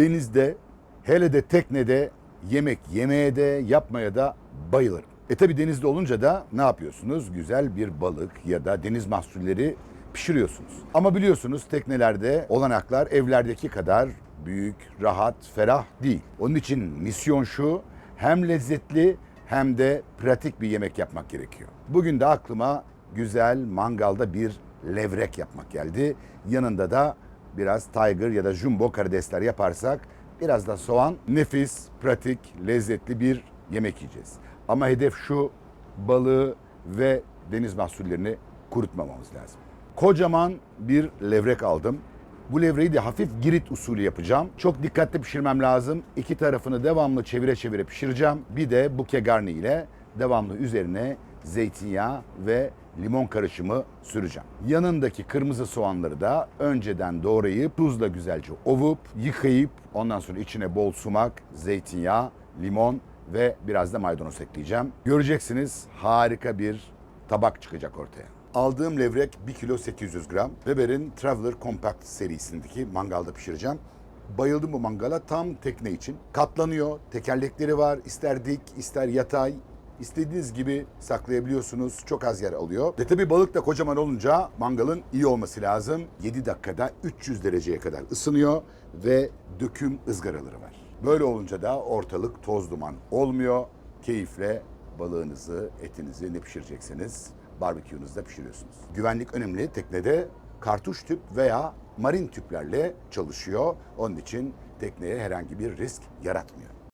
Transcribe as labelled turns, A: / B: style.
A: Denizde, hele de teknede yemek yemeye de yapmaya da bayılırım. E tabi denizde olunca da ne yapıyorsunuz? Güzel bir balık ya da deniz mahsulleri pişiriyorsunuz. Ama biliyorsunuz teknelerde olanaklar evlerdeki kadar büyük, rahat, ferah değil. Onun için misyon şu, hem lezzetli hem de pratik bir yemek yapmak gerekiyor. Bugün de aklıma güzel mangalda bir levrek yapmak geldi. Yanında da biraz tiger ya da jumbo karidesler yaparsak biraz da soğan nefis, pratik, lezzetli bir yemek yiyeceğiz. Ama hedef şu balığı ve deniz mahsullerini kurutmamamız lazım. Kocaman bir levrek aldım. Bu levreyi de hafif girit usulü yapacağım. Çok dikkatli pişirmem lazım. İki tarafını devamlı çevire çevire pişireceğim. Bir de buke garni ile devamlı üzerine zeytinyağı ve limon karışımı süreceğim. Yanındaki kırmızı soğanları da önceden doğrayıp tuzla güzelce ovup yıkayıp ondan sonra içine bol sumak, zeytinyağı, limon ve biraz da maydanoz ekleyeceğim. Göreceksiniz harika bir tabak çıkacak ortaya. Aldığım levrek 1 kilo 800 gram. Weber'in Traveler Compact serisindeki mangalda pişireceğim. Bayıldım bu mangala tam tekne için. Katlanıyor, tekerlekleri var. İster dik, ister yatay. İstediğiniz gibi saklayabiliyorsunuz. Çok az yer alıyor. Ve tabii balık da kocaman olunca mangalın iyi olması lazım. 7 dakikada 300 dereceye kadar ısınıyor ve döküm ızgaraları var. Böyle olunca da ortalık toz duman olmuyor. Keyifle balığınızı, etinizi ne pişirecekseniz barbekünüzde pişiriyorsunuz. Güvenlik önemli. Teknede kartuş tüp veya marin tüplerle çalışıyor. Onun için tekneye herhangi bir risk yaratmıyor.